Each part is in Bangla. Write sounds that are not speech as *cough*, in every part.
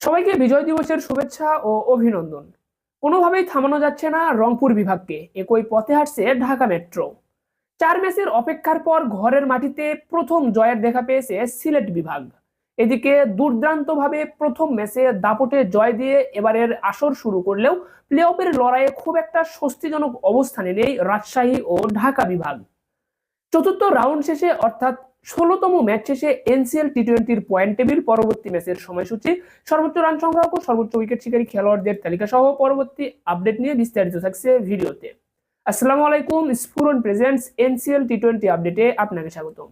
সবাইকে বিজয় দিবসের শুভেচ্ছা ও অভিনন্দন। কোনোভাবেই থামানো যাচ্ছে না রংপুর বিভাগকে। একই পথে হাঁটছে ঢাকা মেট্রো। চার ম্যাচের অপেক্ষার পর ঘরের মাটিতে প্রথম জয়ের দেখা পেয়েছে সিলেট বিভাগ। এদিকে দুর্দান্তভাবে প্রথম ম্যাচে দাপটে জয় দিয়ে এবারের আসর শুরু করলেও প্লে অফের লড়াইয়ে খুব একটা স্বস্তিজনক অবস্থানে নেই রাজশাহী ও ঢাকা বিভাগ। চতুর্থ রাউন্ড শেষে অর্থাৎ ষোলোতম ম্যাচ শেষে এনসিএল টি টোয়েন্টির পয়েন্ট টেবিল পরবর্তী ম্যাচের সময়সূচি, সর্বোচ্চ রান সংগ্রাহক ও সর্বোচ্চ উইকেট শিকারী খেলোয়াড়দের তালিকা সহ পরবর্তী আপডেট নিয়ে বিস্তারিত থাকছে ভিডিওতে। আসসালামু আলাইকুম, Sphuran presents NCL T twenty আপডেটে আপনাকে স্বাগতম।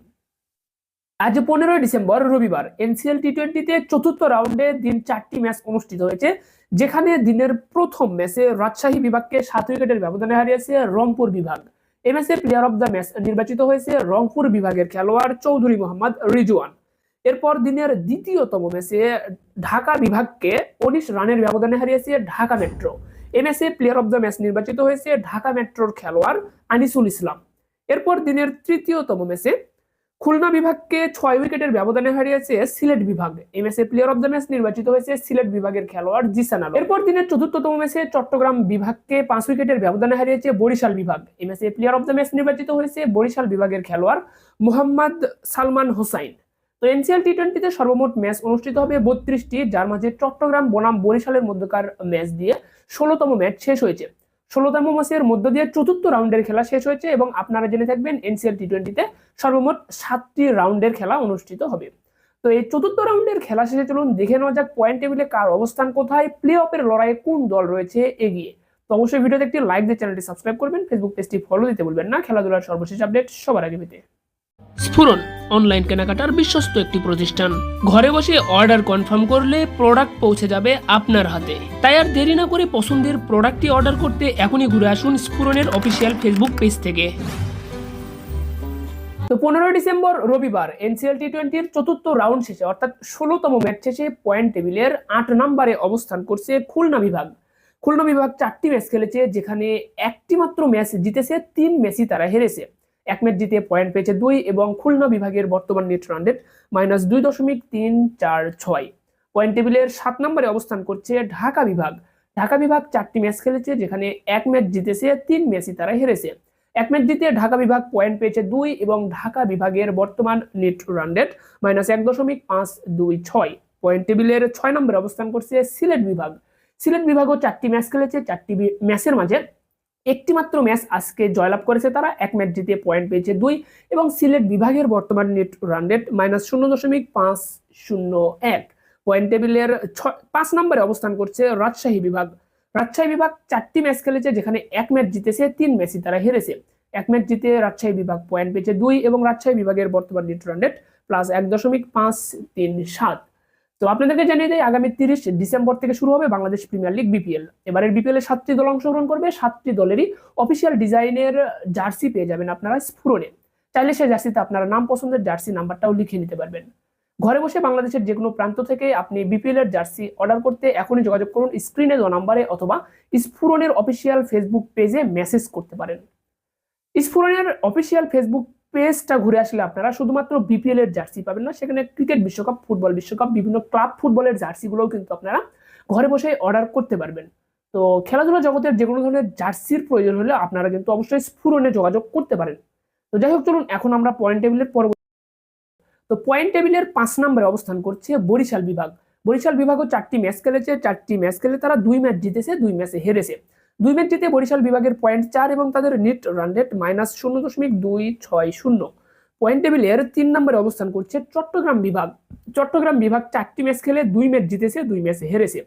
আজ পনেরোই ডিসেম্বর, রবিবার। এনসিএল টি টোয়েন্টিতে চতুর্থ রাউন্ডে দিন চারটি ম্যাচ অনুষ্ঠিত হয়েছে, যেখানে দিনের প্রথম ম্যাচে রাজশাহী বিভাগকে সাত উইকেটের ব্যবধানে হারিয়েছে রংপুর বিভাগ। ম্যাচে প্লেয়ার অব দ্য ম্যাচ নির্বাচিত হয়েছে রংপুর বিভাগের খেলোয়াড় চৌধুরী মোহাম্মদ রিজওয়ান। এরপর দিনের দ্বিতীয়তম ম্যাচে ঢাকা বিভাগকে উনিশ রানের ব্যবধানে হারিয়েছে Dhaka Metro MSA player of the match নির্বাচিত হয়েছে ঢাকা মেট্রোর খেলোয়াড় আনিসুল ইসলাম। এরপর দিনের তৃতীয়তম ম্যাচে খুলনা বিভাগকে ছয় উইকেটের ব্যবধানে হারিয়েছে সিলেট বিভাগ। ম্যাচে প্লেয়ার অব দ্য ম্যাচ নির্বাচিত হয়েছে সিলেট বিভাগের খেলোয়াড় জিসান আলম। এরপর দিনের চতুর্থতম ম্যাচে চট্টগ্রাম বিভাগকে পাঁচ উইকেটের ব্যবধানে হারিয়েছে বরিশাল বিভাগ। ম্যাচে প্লেয়ার অব দ্য ম্যাচ নির্বাচিত হয়েছে বরিশাল বিভাগের খেলোয়াড় মোহাম্মদ সালমান হোসাইন। তো এনসিএল টি টোয়েন্টিতে সর্বমোট ম্যাচ অনুষ্ঠিত হবে বত্রিশটি, যার মাঝে চট্টগ্রাম বনাম বরিশালের মধ্যকার ম্যাচ দিয়ে ষোলোতম ম্যাচ শেষ হয়েছে। ষোলোতম মাসের মধ্য দিয়ে চতুর্থ রাউন্ডের খেলা শেষ হয়েছে এবং আপনারা জেনে থাকবেন এনসিএল টি টোয়েন্টিতে সর্বমোট সাতটি রাউন্ডের খেলা অনুষ্ঠিত হবে। তো এই চতুর্থ রাউন্ডের খেলা শেষে চলুন দেখে নেওয়া যাক পয়েন্ট টেবিলে কার অবস্থান কোথায় প্লে অফের লড়াইয়ে কোন দল রয়েছে এগিয়ে। তো অবশ্যই ভিডিওতে একটি লাইক দিয়ে চ্যানেলটি সাবস্ক্রাইব করবেন ফেসবুক পেজটি ফলো দিতে বলবেন না, খেলাধুলার সর্বশেষ আপডেট সবার আগে পেতে। স্ফুরন অনলাইন কেনাকাটার বিশ্বস্ত একটি প্রতিষ্ঠান। ঘরে বসে অর্ডার কনফার্ম করলে প্রোডাক্ট পৌঁছে যাবে আপনার হাতে। তাই আর দেরি না করে পছন্দের প্রোডাক্টটি অর্ডার করতে এখনই ঘুরে আসুন স্ফুরনের অফিসিয়াল ফেসবুক পেজ থেকে। তো পনেরোই ডিসেম্বর রবিবার এনসিএল টি টোয়েন্টির চতুর্থ রাউন্ড শেষে, অর্থাৎ ষোলোতম ম্যাচ শেষে পয়েন্ট টেবিলের আট নম্বরে অবস্থান করছে খুলনা বিভাগ। খুলনা বিভাগ চারটি ম্যাচ খেলেছে, যেখানে একটি মাত্র ম্যাচ জিতেছে, তিন ম্যাচই তারা হেরেছে। এক ম্যাচ জিতে পয়েন্ট পেয়েছে দুই এবং খুলনা বিভাগের বর্তমান নেট রান রেট মাইনাস দুই দশমিক তিন চার ছয়। পয়েন্ট টেবিলের সাত নম্বরে অবস্থান করছে ঢাকা বিভাগ। ঢাকা বিভাগ চারটি ম্যাচ খেলেছে যেখানে এক ম্যাচ জিতেছে, তিন ম্যাচই তারা হেরেছে। এক ম্যাচ জিতে ঢাকা বিভাগ পয়েন্ট পেয়েছে দুই এবং ঢাকা বিভাগের বর্তমান নেট রান রেট মাইনাস এক দশমিক পাঁচ দুই ছয়। পয়েন্ট টেবিলের ছয় নম্বরে অবস্থান করছে সিলেট বিভাগ। সিলেট বিভাগও চারটি ম্যাচ খেলেছে, চারটি ম্যাচের মাঝে একটি মাত্র ম্যাচ আজকে জয়লাভ করেছে তারা। এক ম্যাচ জিতে পয়েন্ট পেয়েছে দুই এবং সিলেট বিভাগের বর্তমান নেট রান রেট মাইনাস শূন্য দশমিক পাঁচ শূন্য এক। পয়েন্ট টেবিলের ছ- পাঁচ নম্বরে অবস্থান করছে রাজশাহী বিভাগ। রাজশাহী বিভাগ চারটি ম্যাচ খেলেছে যেখানে এক ম্যাচ জিতেছে, তিন ম্যাচই তারা হেরেছে। এক ম্যাচ জিতে রাজশাহী বিভাগ পয়েন্ট পেয়েছে দুই এবং রাজশাহী বিভাগের বর্তমান নেট রান রেট প্লাস এক দশমিক পাঁচ তিন সাত। তো আপনাদেরকে জানিয়ে দেয় আগামী তিরিশ ডিসেম্বর থেকে শুরু হবে বাংলাদেশ প্রিমিয়ার লিগ বিপিএল। এবারের বিপিএল এ সাতটি দল অংশগ্রহণ করবে, সাতটি দলেরই অফিসিয়াল ডিজাইনের জার্সি পেয়ে যাবেন আপনারা স্ফুরনে চাইলে সেই জার্সিতে আপনারা নাম পছন্দের জার্সি নাম্বারটাও লিখে নিতে পারবেন। ঘরে বসে বাংলাদেশের যে কোনো প্রান্ত থেকে আপনি বিপিএল এর জার্সি অর্ডার করতে এখনই যোগাযোগ করুন স্ক্রিনে দেওয়া নাম্বারে অথবা স্ফুরনের অফিসিয়াল ফেসবুক পেজে মেসেজ করতে পারেন। স্ফুরনের অফিসিয়াল ফেসবুক পেজটা ঘুরে আসলে আপনারা শুধুমাত্র বিপিএল এর জার্সি পাবেন না, সেখানে ক্রিকেট বিশ্বকাপ, ফুটবল বিশ্বকাপ, বিভিন্ন ক্লাব ফুটবলের জার্সিগুলোও কিন্তু আপনারা ঘরে বসে অর্ডার করতে পারবেন। তো খেলাধুলা জগতের যে কোনো ধরনের জার্সির প্রয়োজন হলে আপনারা কিন্তু অবশ্যই স্ফুরনে যোগাযোগ করতে পারেন। তো যাই হোক, চলুন এখন আমরা পয়েন্ট টেবিলের পরবর্তী তো পয়েন্ট টেবিলের পাঁচ নম্বরে অবস্থান করছে বরিশাল বিভাগ। বরিশাল বিভাগও চারটি ম্যাচ খেলেছে, চারটি ম্যাচ খেলে তারা দুই ম্যাচ জিতেছে, দুই ম্যাচে হেরেছে। দুই জিতে বরিশাল বিভাগের পয়েন্ট চার এবং তাদের নেট রান রেট মাইনাস শূন্য দশমিক দুই ছয় শূন্য। পয়েন্ট টেবিলের তিন নম্বরে অবস্থান করছে চট্টগ্রাম বিভাগ। চট্টগ্রাম বিভাগ চারটি ম্যাচ খেলে দুই ম্যাচ জিতেছে, দুই ম্যাচে হেরেছে।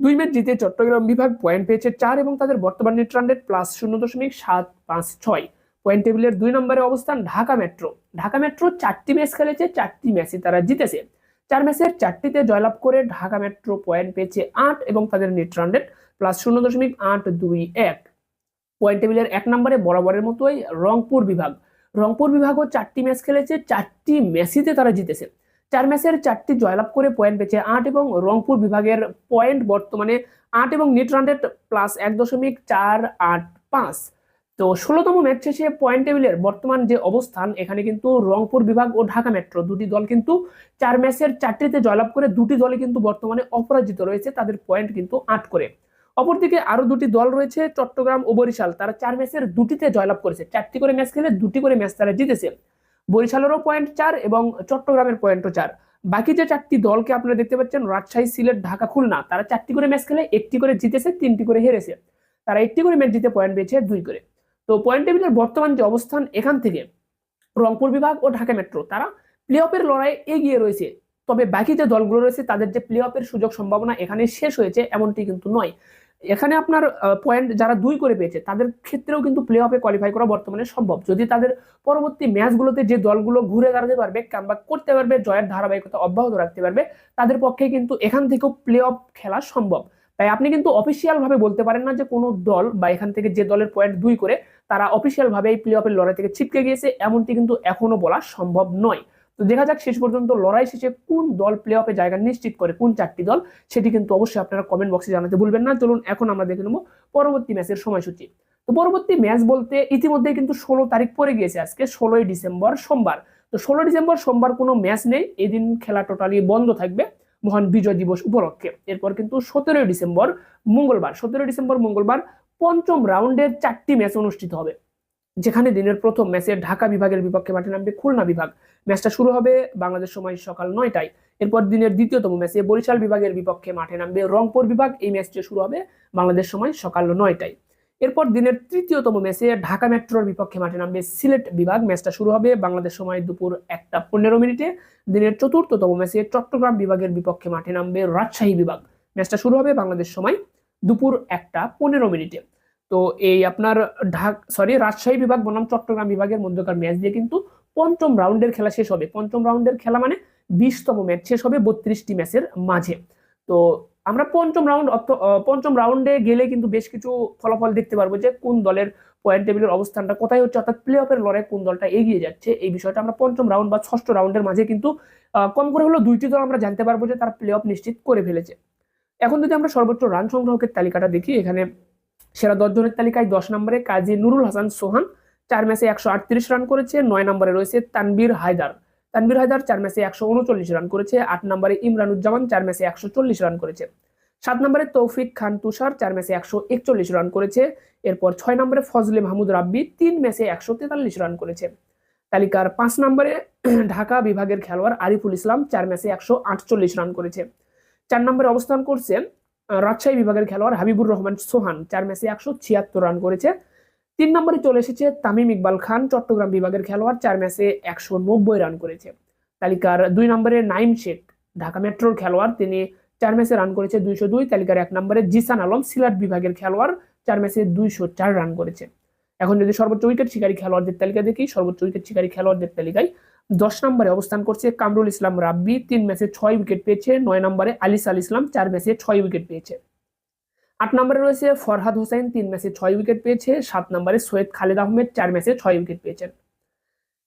দুই ম্যাচ জিতে চট্টগ্রাম বিভাগ পয়েন্ট পেয়েছে চার এবং তাদের বর্তমান নেট রান রেট প্লাস শূন্য দশমিক সাত পাঁচ ছয়। পয়েন্ট টেবিলের দুই নম্বরে অবস্থান ঢাকা মেট্রো ঢাকা মেট্রো চারটি ম্যাচ খেলেছে, চারটি ম্যাচে তারা জিতেছে। চার ম্যাচের চারটিতে জয়লাভ করে ঢাকা মেট্রো পয়েন্ট পেয়েছে আট এবং তাদের নেট রান রেট প্লাস শূন্য দশমিক আট দুই এক। পয়েন্ট টেবিলের এক নম্বরে বরাবরের মতোই রংপুর বিভাগ। রংপুর বিভাগও চারটি ম্যাচ খেলেছে, চারটি ম্যাচইতে তারা জিতেছে। চার ম্যাচের চারটি জয়লাভ করে পয়েন্ট পেয়েছে আট এবং রংপুর বিভাগের পয়েন্ট বর্তমানে আট এবং নেট রান রেট প্লাস এক দশমিক চার আট পাঁচ। তো ষোলোতম ম্যাচ শেষে পয়েন্ট টেবিলের বর্তমান যে অবস্থান, এখানে কিন্তু রংপুর বিভাগ ও ঢাকা মেট্রো দুটি দল কিন্তু চার ম্যাচের চারটিতে জয়লাভ করে দুটি দলে কিন্তু বর্তমানে অপরাজিত রয়েছে, তাদের পয়েন্ট কিন্তু আট করে। অপরদিকে আরও দুটি দল রয়েছে, চট্টগ্রাম ও বরিশাল, তারা চার ম্যাচের দুটিতে জয়লাভ করেছে। চারটি করে ম্যাচ খেলে দুটি করে ম্যাচ তারা জিতেছে। বরিশালেরও পয়েন্ট চার এবং চট্টগ্রামের পয়েন্টও চার। বাকি যে চারটি দলকে আপনারা দেখতে পাচ্ছেন, রাজশাহী, সিলেট, ঢাকা, খুলনা, তারা চারটি করে ম্যাচ খেলে একটি করে জিতেছে, তিনটি করে হেরেছে। তারা একটি করে ম্যাচ জিতে পয়েন্ট পেয়েছে দুই করে। তো পয়েন্ট টেবিলের বর্তমান যে অবস্থান এখান থেকে, রংপুর বিভাগ ও ঢাকা মেট্রো তারা প্লে অফের লড়াই এগিয়ে রয়েছে। তবে বাকি যে দলগুলো রয়েছে, তাদের যে প্লে অফের সুযোগ সম্ভাবনা এখানে শেষ হয়েছে, এমনটি কিন্তু নয়। এখানে আপনার পয়েন্ট যারা দুই করে পেয়েছে, তাদের ক্ষেত্রেও কিন্তু প্লে অফে কোয়ালিফাই করা বর্তমানে সম্ভব। যদি তাদের পরবর্তী ম্যাচগুলোতে যে দলগুলো ঘুরে দাঁড়াতে পারবে কামব্যাক করতে পারবে, জয়ের ধারাবাহিকতা অব্যাহত রাখতে পারবে, তাদের পক্ষে কিন্তু এখান থেকেও প্লে অফ খেলা সম্ভব। তাই আপনি কিন্তু অফিসিয়াল ভাবে বলতে পারেন না যে কোনো দল বা এখান থেকে যে দলের পয়েন্ট দুই করে তারা অফিসিয়াল ভাবে এই প্লে অফের লড়াই থেকে ছিটকে গিয়েছে, এমনটি কিন্তু এখনও বলা সম্ভব নয়। তো দেখা যাক শেষ পর্যন্ত লড়াই শেষে কোন দল প্লে অফে জায়গা নিশ্চিত করে, কোন চারটি দল, সেটি কিন্তু অবশ্যই আপনারা কমেন্ট বক্সে জানাতে ভুলবেন না। চলুন এখন আমরা দেখে নেব পরবর্তী ম্যাচের সময়সূচি। তো পরবর্তী ম্যাচ বলতে ইতিমধ্যে কিন্তু ষোলো তারিখ পরে গিয়েছে আজকে, ষোলোই ডিসেম্বর সোমবার। তো ষোলো ডিসেম্বর সোমবার কোনো ম্যাচ নেই, এদিন খেলা টোটালি বন্ধ থাকবে মহান বিজয় দিবস উপলক্ষে। এরপর কিন্তু সতেরোই ডিসেম্বর মঙ্গলবার, সতেরোই ডিসেম্বর মঙ্গলবার পঞ্চম রাউন্ডের চারটি ম্যাচ অনুষ্ঠিত হবে। যেখানে দিনের প্রথম ম্যাচে ঢাকা বিভাগের বিপক্ষে মাঠে নামবে খুলনা বিভাগ। ম্যাচটা শুরু হবে বাংলাদেশ সময় সকাল নয়টায়। এরপর দিনের দ্বিতীয়তম ম্যাচে বরিশাল বিভাগের বিপক্ষে মাঠে নামবে রংপুর বিভাগ। এই ম্যাচটি শুরু হবে বাংলাদেশ সময় সকাল নয়টায়। এরপর দিনের তৃতীয়তম ম্যাচে ঢাকা মেট্রোর বিপক্ষে মাঠে নামবে সিলেট বিভাগ। ম্যাচটা শুরু হবে বাংলাদেশ সময় দুপুর একটা পনেরো মিনিটে। দিনের চতুর্থতম ম্যাচে চট্টগ্রাম বিভাগের বিপক্ষে মাঠে নামবে রাজশাহী বিভাগ। ম্যাচটা শুরু হবে বাংলাদেশ সময় দুপুর একটা পনেরো মিনিটে। তো এই আপনার ঢাক সরি রাজশাহী বিভাগ, বনাম চট্টগ্রাম বিভাগের মধ্যকার ম্যাচ দিয়ে কিন্তু পঞ্চম রাউন্ডের খেলা শেষ হবে। পঞ্চম রাউন্ডের খেলা মানে বিশতম ম্যাচ শেষ হবে বত্রিশটি ম্যাচের মাঝে। তো আমরা পঞ্চম রাউন্ড পঞ্চম রাউন্ডে গেলে কিন্তু বেশ কিছু ফলাফল দেখতে পারব যে কোন দলের পয়েন্ট টেবিলের অবস্থানটা কোথায় হচ্ছে, অর্থাৎ প্লে অফের লড়াই কোন দলটা এগিয়ে যাচ্ছে। এই বিষয়টা আমরা পঞ্চম রাউন্ড বা ষষ্ঠ রাউন্ডের মাঝে কিন্তু কম করে হলো দুইটি দল আমরা জানতে পারব যে তারা প্লে অফ নিশ্চিত করে ফেলেছে। এখন যদি আমরা সর্বোচ্চ রান সংগ্রহকের তালিকাটা দেখি, এখানে সেরা দশজনের তালিকায় দশ নম্বরে কাজী নুরুল হাসান সোহান, চার ম্যাচে একশো আটত্রিশ রান করেছে, নয় নম্বরে রয়েছে তানবীর হায়দার। তানবীর হায়দার চার ম্যাচে একশো উনচল্লিশ রান করেছে, আট নম্বরে ইমরানুজ্জামান চার ম্যাচে একশো চল্লিশ রান করেছে। সাত নম্বরে তৌফিক খান তুষার চার ম্যাচে একশো একচল্লিশ রান করেছে, এরপর ছয় নম্বরে ফজলে মাহমুদ রাব্বি তিন ম্যাচে একশো তেতাল্লিশ রান করেছে। তালিকার পাঁচ নম্বরে *clears throat* ঢাকা বিভাগের খেলোয়াড় আরিফুল ইসলাম চার ম্যাচে একশো আটচল্লিশ রান করেছে। চার নম্বরে অবস্থান করছে রাজশাহী বিভাগের খেলোয়াড় হাবিবুর রহমান সোহান। চার ম্যাচে একশো ছিয়াত্তর রান করেছে। তিন নম্বরে চলে এসেছে তামিম ইকবাল খান, চট্টগ্রাম বিভাগের খেলোয়াড়। চার ম্যাচে একশো নব্বই রান করেছে। তালিকার দুই নম্বরে নাইম শেখ, ঢাকা মেট্রোর খেলোয়াড়। তিনি চার ম্যাচে রান করেছে দুইশো দুই। তালিকার এক নম্বরে জিসান আলম, সিলেট বিভাগের খেলোয়াড়। চার ম্যাচে দুইশো চার রান করেছে। এখন যদি সর্বোচ্চ উইকেট শিকারী খেলোয়াড়দের তালিকা দেখি, সর্বোচ্চ উইকেট শিকারী খেলোয়াড়দের তালিকায় দশ নম্বরে অবস্থান করছে কামরুল ইসলাম রাব্বি, তিন ম্যাচে ছয় উইকেট পেয়েছে, নয় নম্বরে আলিস আল ইসলাম, চার ম্যাচে ছয় উইকেট পেয়েছে। আট নম্বরে রয়েছে ফরহাদ হোসেন, তিন ম্যাচে ছয় উইকেট পেয়েছে, সাত নম্বরে সৈয়দ খালেদ আহমেদ, চার ম্যাচে ছয় উইকেট পেয়েছেন।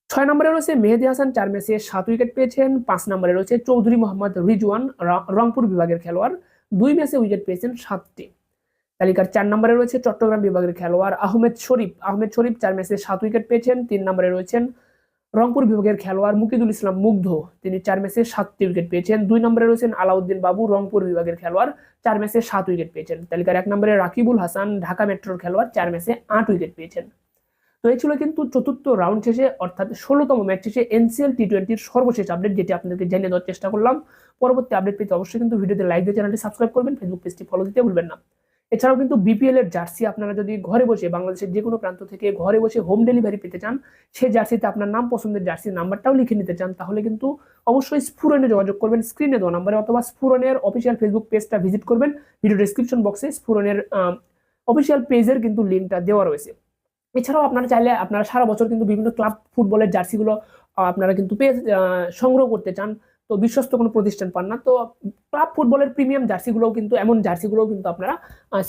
ছয় নম্বরে রয়েছে মেহেদি হাসান, চার ম্যাচে সাত উইকেট পেয়েছেন, পাঁচ নম্বরে রয়েছে চৌধুরী মোহাম্মদ রিজওয়ান রংপুর বিভাগের খেলোয়াড়, দুই ম্যাচে উইকেট পেয়েছেন সাতটি। তালিকার চার নম্বরে রয়েছে চট্টগ্রাম বিভাগের খেলোয়াড় আহমেদ শরীফ আহমেদ শরীফ চার ম্যাচে সাত উইকেট পেয়েছেন, তিন নম্বরে রয়েছেন রংপুর বিভাগের খেলোয়াড় মুকিদুল ইসলাম মুগ্ধ। তিনি চার ম্যাচে সাতটি উইকেট পেয়েছেন। দুই নম্বরে রয়েছেন আলাউদ্দিন বাবু, রংপুর বিভাগের খেলোয়াড়, চার ম্যাচে সাত উইকেট পেয়েছেন। তালিকার এক নম্বরে রাকিবুল হাসান, ঢাকা মেট্রোর খেলোয়াড়, চার ম্যাচে আট উইকেট পেয়েছেন। তো এই ছিল কিন্তু চতুর্থ রাউন্ড শেষে, অর্থাৎ ষোলোতম ম্যাচ শেষে এনসিএল টি টোয়েন্টির সর্বশেষ আপডেট যেটি আপনাদেরকে জানিয়ে দেওয়ার চেষ্টা করলাম। পরবর্তী আপডেট পেতে অবশ্যই কিন্তু ভিডিওতে লাইক দিয়ে চ্যানেলটি সাবস্ক্রাইব করবেন। ফেসবুক পেজটি ফলো দিতে ভুলবেন না। এছাড়াও কিন্তু বিপিএল এর জার্সি আপনারা যদি ঘরে বসে বাংলাদেশের যে কোনো প্রান্ত থেকে ঘরে বসে হোম ডেলিভারি পেতে চান, সেই জার্সিতে আপনার নাম পছন্দের জার্সির নাম্বারটাও লিখে নিতে চান, তাহলে কিন্তু অবশ্যই স্ফুরনে যোগাযোগ করবেন। স্ক্রিনে দেওয়া নাম্বারে অথবা স্ফুরনের অফিসিয়াল ফেসবুক পেজটা ভিজিট করবেন। ভিডিও ডিসক্রিপশন বক্সে স্ফুরনের অফিসিয়াল পেজের কিন্তু লিঙ্কটা দেওয়া রয়েছে। এছাড়াও আপনারা চাইলে আপনারা সারা বছর কিন্তু বিভিন্ন ক্লাব ফুটবলের জার্সিগুলো আপনারা কিন্তু পেয়ে সংগ্রহ করতে চান। তো বিশ্বস্ত কোনো প্রতিষ্ঠান পান না। তো ক্লাব ফুটবলের প্রিমিয়াম জার্সিগুলোও কিন্তু, এমন জার্সিগুলোও কিন্তু আপনারা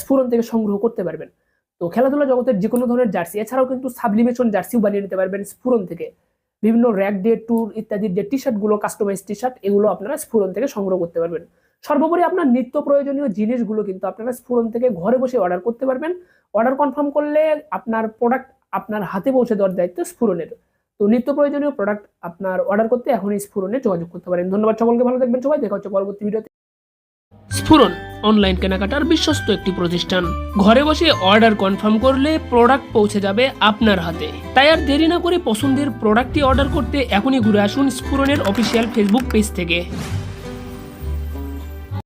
স্ফুরন থেকে সংগ্রহ করতে পারবেন। তো খেলাধুলা জগতের যে কোনো ধরনের জার্সি, এছাড়াও কিন্তু সাবলিমেশন জার্সিও বানিয়ে নিতে পারবেন স্ফুরন থেকে। বিভিন্ন র্যাক ডে ট্যুর ইত্যাদির যে টি শার্টগুলো কাস্টমাইজ টি শার্ট এগুলো আপনারা স্ফুরন থেকে সংগ্রহ করতে পারবেন। সর্বোপরি আপনার নিত্য প্রয়োজনীয় জিনিসগুলো কিন্তু আপনারা স্ফুরন থেকে ঘরে বসে অর্ডার করতে পারবেন। অর্ডার কনফার্ম করলে আপনার প্রোডাক্ট আপনার হাতে পৌঁছে দেওয়ার দায়িত্ব স্ফুরনের। তো নিত্য প্রয়োজনীয় প্রোডাক্ট আপনার অর্ডার করতে এখনই স্ফুরনে যোগাযোগ করতে পারেন। ধন্যবাদ সকলকে, ভালো থাকবেন সবাই। দেখা হচ্ছে পরবর্তী ভিডিওতে। স্ফুরন অনলাইন কেনাকাটার বিশ্বস্ত একটি প্রতিষ্ঠান। ঘরে বসে অর্ডার কনফার্ম করলে প্রোডাক্ট পৌঁছে যাবে আপনার হাতে। তাই আর দেরি না করে পছন্দের প্রোডাক্টটি অর্ডার করতে এখনই ঘুরে আসুন স্ফুরনের অফিসিয়াল ফেসবুক পেজ থেকে।